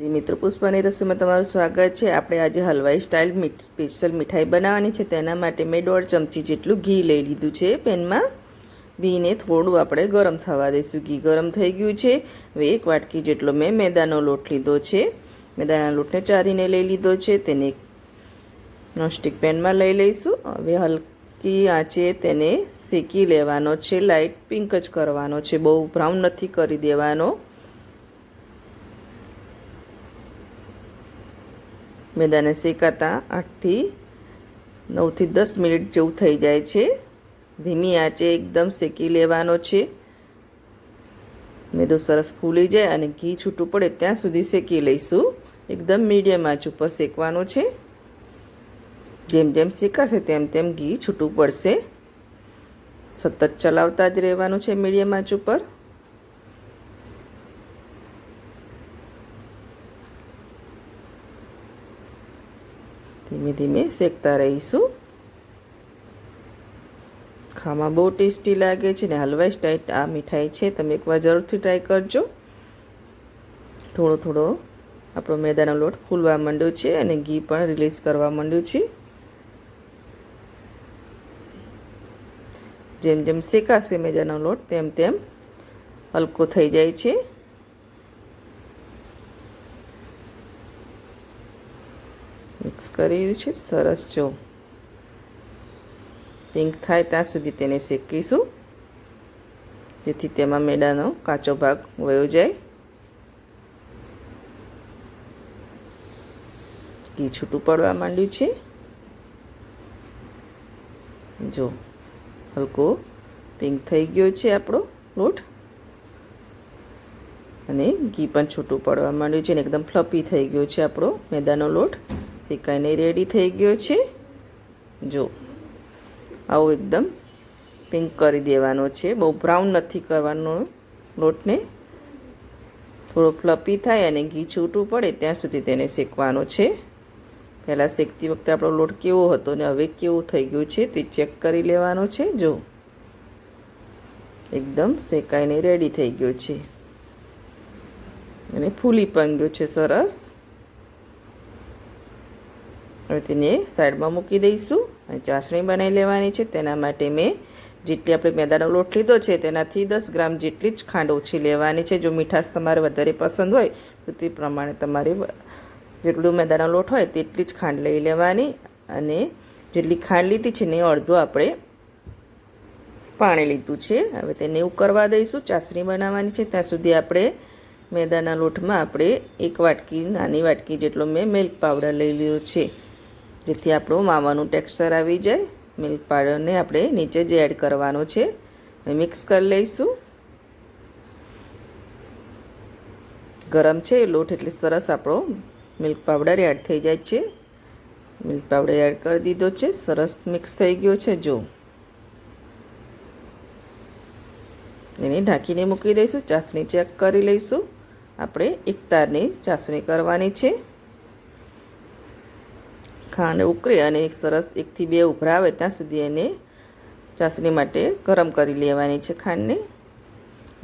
જી, મિત્રો પુષ્પાની રસોઈમાં તમારું સ્વાગત છે. આપણે આજે હલવાઈ સ્ટાઇલ સ્પેશિયલ મીઠાઈ બનાવવાની છે. તેના માટે મેં દોઢ ચમચી જેટલું ઘી લઈ લીધું છે. પેનમાં ઘીને થોડું આપણે ગરમ થવા દઈશું. ઘી ગરમ થઈ ગયું છે. હવે એક વાટકી જેટલો મેં મેદાનો લોટ લીધો છે. મેદાના લોટને ચારીને લઈ લીધો છે. તેને નોનસ્ટિક પેનમાં લઈ લઈશું. હવે હલકી આંચે તેને શેકી લેવાનો છે. લાઇટ પિંક જ કરવાનો છે. બહુ બ્રાઉન નથી કરી દેવાનો. મેદાને શેકાતા આઠથી નવથી દસ મિનિટ જેવું થઈ જાય છે. ધીમી આંચે એકદમ શેકી લેવાનો છે. મેદો સરસ ફૂલી જાય અને ઘી છૂટું પડે ત્યાં સુધી શેકી લઈશું. એકદમ મીડિયમ આંચ ઉપર શેકવાનો છે. જેમ જેમ શેકાશે તેમ તેમ ઘી છૂટું પડશે. સતત ચલાવતા જ રહેવાનું છે મીડિયમ આંચ ઉપર. ધીમે ધીમે શેકતા રહીશું. ખાવામાં બહુ ટેસ્ટી લાગે છે ને હલવાઈ સ્ટાઈલ આ મીઠાઈ છે, તમે એકવાર જરૂરથી ટ્રાય કરજો. થોડો થોડો આપણો મેદાનો લોટ ફૂલવા માંડ્યો છે અને ઘી પણ રિલીઝ કરવા માંડ્યું છે. જેમ જેમ શેકાશે મેદાનો લોટ તેમ તેમ હલકો થઈ જાય છે. મિક્સ કરી છે, સરસ જો. પિંક થાય ત્યાં સુધી તેને શેકીશું. જેથી તેમાં મેદાનો કાચો ભાગ વયો જાય. ઘી છૂટું પડવા માંડ્યું છે. જો, હલકો પિંક થઈ ગયો છે આપણો લોટ. અને ઘી પણ છૂટું પડવા માંડ્યું છે અને એકદમ ફ્લપી થઈ ગયો છે આપણો મેદાનો લોટ. શેકાઈને રેડી થઈ ગયો છે. જો, આવો એકદમ પિંક કરી દેવાનો છે. બહુ બ્રાઉન નથી કરવાનો લોટને. થોડો ફ્લપી થાય અને ઘી છૂટું પડે ત્યાં સુધી તેને શેકવાનો છે. પહેલાં શેકતી વખતે આપણો લોટ કેવો હતો ને હવે કેવું થઈ ગયું છે તે ચેક કરી લેવાનો છે. જો, એકદમ શેકાઈને રેડી થઈ ગયો છે. અને ફૂલી પણ ગયો છે સરસ. હવે તેને સાઈડમાં મૂકી દઈશું અને ચાસણી બનાવી લેવાની છે. તેના માટે મેં જેટલી આપણે મેદાનો લોટ લીધો છે તેનાથી દસ ગ્રામ જેટલી જ ખાંડ ઓછી લેવાની છે. જો મીઠાશ તમારે વધારે પસંદ હોય તો તે પ્રમાણે તમારે જેટલું મેદાનો લોટ હોય તેટલી જ ખાંડ લઈ લેવાની અને જેટલી ખાંડ લીધી છે ને અડધું આપણે પાણી લીધું છે. હવે તેને ઉકળવા દઈશું. ચાસણી બનાવવાની છે. ત્યાં સુધી આપણે મેદાના લોટમાં આપણે એક વાટકી, નાની વાટકી જેટલો મેં મિલ્ક પાવડર લઈ લીધો છે. જેથી આપણું માવાનું ટેક્સચર આવી જાય. મિલ્ક પાવડરને આપણે નીચે જ એડ કરવાનો છે મિક્સ કરી લઈશું. ગરમ છે લોટ એટલે સરસ આપણો મિલ્ક પાવડર એડ થઈ જાય છે. મિલ્ક પાવડર એડ કરી દીધો છે, સરસ મિક્સ થઈ ગયો છે, જો. એને ઢાંકીને મૂકી દઈશું, ચાસણી ચેક કરી લઈશું. આપણે એક તારની ચાસણી કરવાની છે. ખાંડ ઉકળે અને એક સરસ એકથી બે ઉભરા આવે ત્યાં સુધી એને ચાસણી માટે ગરમ કરી લેવાની છે ખાંડને.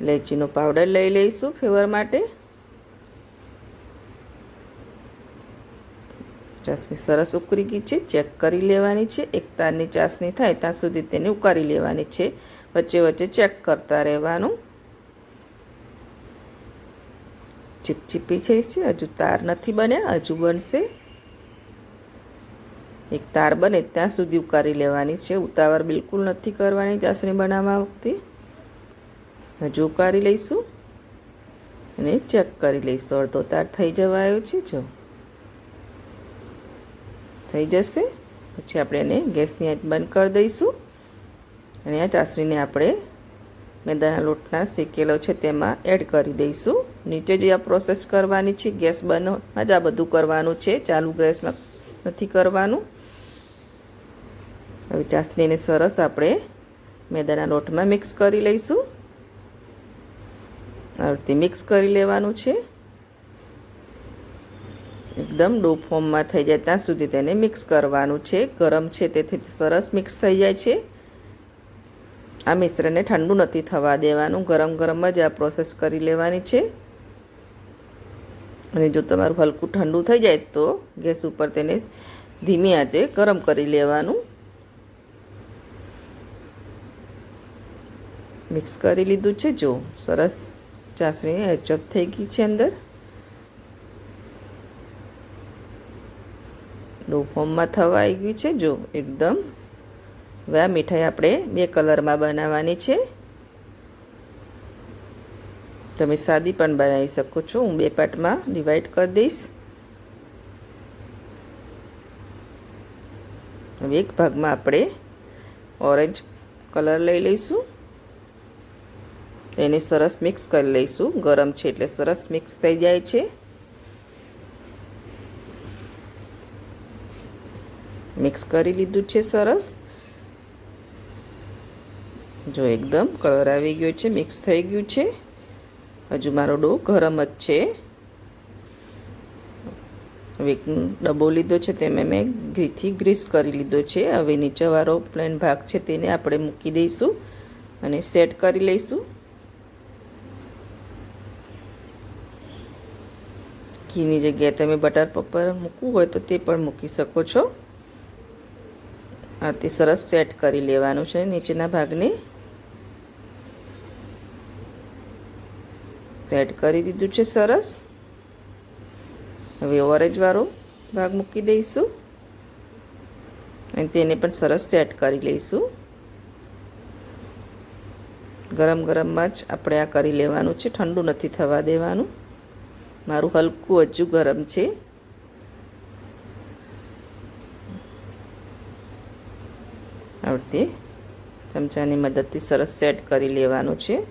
ઇલાયચીનો પાવડર લઈ લઈશું ફ્લેવર માટે. ચાસણી સરસ ઉકળી ગઈ છે, ચેક કરી લેવાની છે. એક તારની ચાસણી થાય ત્યાં સુધી તેને ઉકાળી લેવાની છે. વચ્ચે વચ્ચે ચેક કરતા રહેવાનું. ચીપચીપી છે, હજુ તાર નથી બન્યા, હજુ બનશે. એક તાર બને ત્યાં સુધી ઉકારી લેવાની છે. ઉતાવળ બિલકુલ નથી કરવાની ચાસણી બનાવવા વખતે હજુ ઉકારી લઈશું અને ચેક કરી લઈશું. અડધો તાર થઈ જવા આવ્યો છે જો. થઈ જશે. પછી આપણે એને ગેસની આંચ બંધ કરી દઈશું. અને આ ચાસણીને આપણે મેદાના લોટના શેકેલો છે તેમાં એડ કરી દઈશું. નીચે જે આ પ્રોસેસ કરવાની છે, ગેસ બંધમાં જ આ બધું કરવાનું છે. ચાલુ ગેસમાં નથી કરવાનું. હવે ચાસણીને સરસ આપણે મેદાના લોટમાં મિક્સ કરી લઈશું. આ મિક્સ કરી લેવાનું છે. એકદમ ડો ફોર્મમાં થઈ જાય ત્યાં સુધી તેને મિક્સ કરવાનું છે. ગરમ છે તેથી સરસ મિક્સ થઈ જાય છે. આ મિશ્રણને ઠંડુ નથી થવા દેવાનું. ગરમ ગરમ જ આ પ્રોસેસ કરી લેવાની છે. અને જો તમારું હલકું ઠંડુ થઈ જાય તો ગેસ ઉપર તેને ધીમી આંચે ગરમ કરી લેવાનું. મિક્સ કરી લીધું છે. જો સરસ ચાસણી એચઅપ થઈ ગઈ છે અંદર. ડો ફોર્મમાં થવા આવી ગયું છે. જો એકદમ હવે આ મીઠાઈ આપણે બે કલરમાં બનાવવાની છે. તમે સાદી પણ બનાવી શકો છો. હું બે પાર્ટમાં ડિવાઈડ કરી દઈશ. હવે એક ભાગમાં આપણે ઓરેન્જ કલર લઈ લઈશું. એને સરસ મિક્સ કરી લઈશું. ગરમ છે એટલે સરસ મિક્સ થઈ જાય છે. મિક્સ કરી લીધું છે સરસ. જો એકદમ કલર આવી ગયો છે, મિક્સ થઈ ગયું છે. હજુ મારો ડો ગરમ જ છે. હવે ડબો લીધો છે, તેમાં મેં ઘીથી ગ્રીસ કરી લીધો છે. હવે નીચેવાળો પ્લેન ભાગ છે, તેને આપણે મૂકી દઈશું અને સેટ કરી લઈશું. ઘીની જગ્યાએ તમે બટર પેપર મૂકવું હોય તો તે પણ મૂકી શકો છો. આ તે સરસ સેટ કરી લેવાનું છે નીચેના ભાગને. સેટ કરી દીધું છે સરસ. હવે ઓરેન્જવાળો ભાગ મૂકી દઈશું. અને તેને પણ સરસ સેટ કરી લઈશું. ગરમ ગરમમાં જ આપણે આ કરી લેવાનું છે, ઠંડુ નથી થવા દેવાનું. મારું હલકું હજુ ગરમ છે. આવડતી. ચમચાની મદદથી સરસ સેટ કરી લેવાનું છે.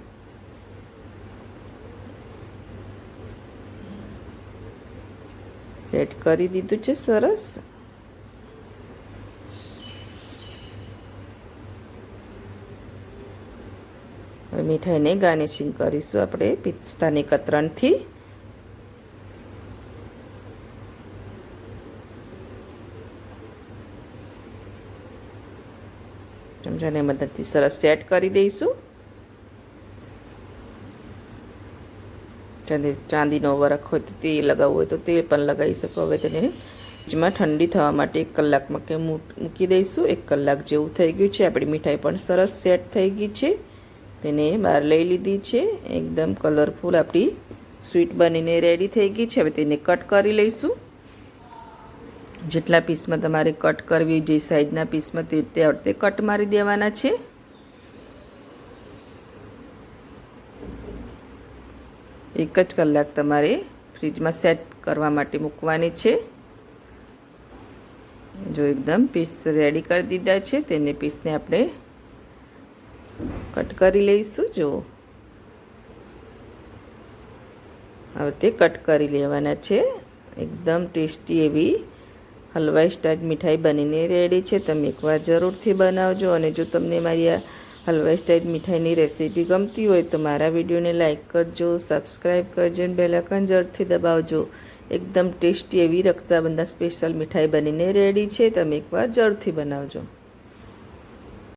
સેટ કરી દીધું છે સરસ. હવે મીઠાઈને ગાર્નિશિંગ કરીશું આપણે પિસ્તાની કતરણથી. ચમચાની મદદથી સરસ સેટ કરી દઈશું. ચાંદીનો વરખ હોય તો તે લગાવવું હોય તો તે પણ લગાવી શકો. હવે તેને જેમાં ઠંડી થવા માટે એક કલાકમાં કે મૂકી દઈશું. એક કલાક જેવું થઈ ગયું છે. આપણી મીઠાઈ પણ સરસ સેટ થઈ ગઈ છે. તેને બહાર લઈ લીધી છે. એકદમ કલરફુલ આપણી સ્વીટ બનીને રેડી થઈ ગઈ છે. હવે તેને કટ કરી લઈશું. જેટલા પીસમાં તમારે કટ કરવી, જે સાઈઝના પીસમાં તે તે અડતે કટ મારી દેવાના છે. એક જ કલાક તમારે ફ્રીજમાં સેટ કરવા માટે મૂકવાની છે. જો એકદમ પીસ રેડી કરી દીધા છે, તેને પીસને આપણે કટ કરી લઈશું, જો. હવે તે કટ કરી લેવાના છે. એકદમ ટેસ્ટી એવી હલવાઈ સ્ટાઈલ મીઠાઈ બનીને રેડી છે. તમે એકવાર જરૂરથી બનાવજો અને જો તમને મારી આ હલવાઈ સ્ટાઈલ મીઠાઈની રેસીપી ગમતી હોય તો મારા વિડીયોને લાઇક કરજો સબસ્ક્રાઈબ કરજો અને બેલાકન જરૂરથી દબાવજો. એકદમ ટેસ્ટી એવી રક્ષાબંધન સ્પેશિયલ મીઠાઈ બનીને રેડી છે. તમે એકવાર જરૂરથી બનાવજો.